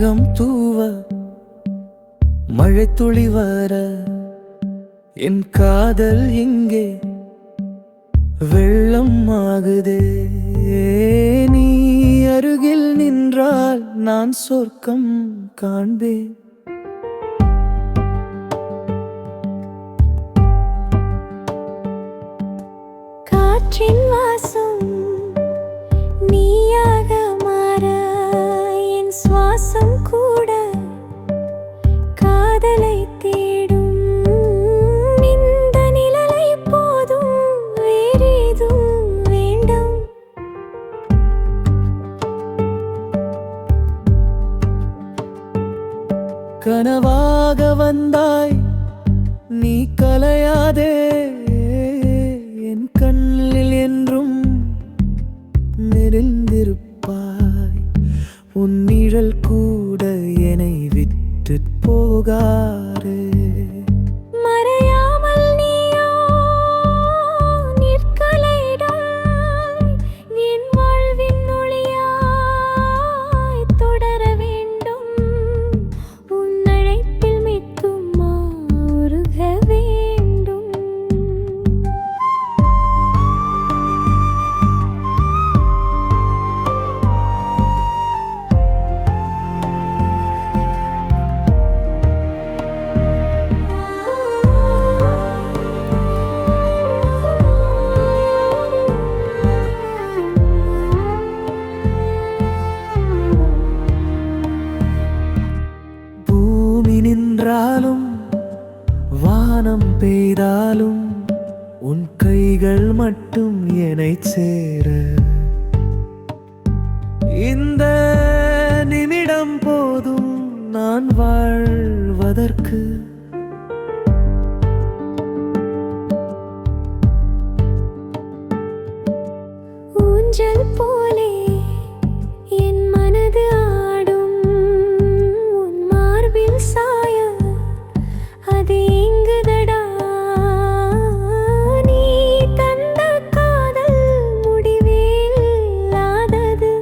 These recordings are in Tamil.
மேகம் தூவ மழை துளி வர என் காதல் இங்கே வெள்ளம் ஆகுதே. நீ அருகில் நின்றால் நான் சொர்க்கம் காண்பேன். காற்றின் கனவாக வந்தாய். நீ கலையாதே. என் கண்ணில் என்றும் நெறிந்திருப்பாய். உன் நிழல் கூட என்னை விட்டு போகாரே நின்றாலும் வானம் பெய்தாலும் உன் கைகள் மட்டும் என்னை சேர. இந்த நிமிடம் போதும் நான் வாழ்வதற்கு. ஊஞ்சல் போ மார்பில் அது எங்குதடா நீ தந்த காதல் முடிவே இல்லாதது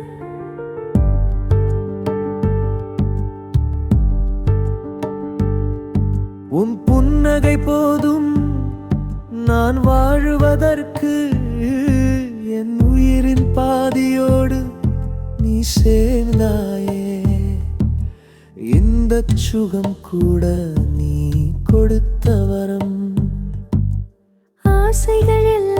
உன் புன்னகை போதும் நான் வாழுவதற்கு என் உயிரின் பாதியோடு நீ சே இந்த சுகம் கூட நீ கொடுத்த வரம். ஆசைகள் எல்லாம்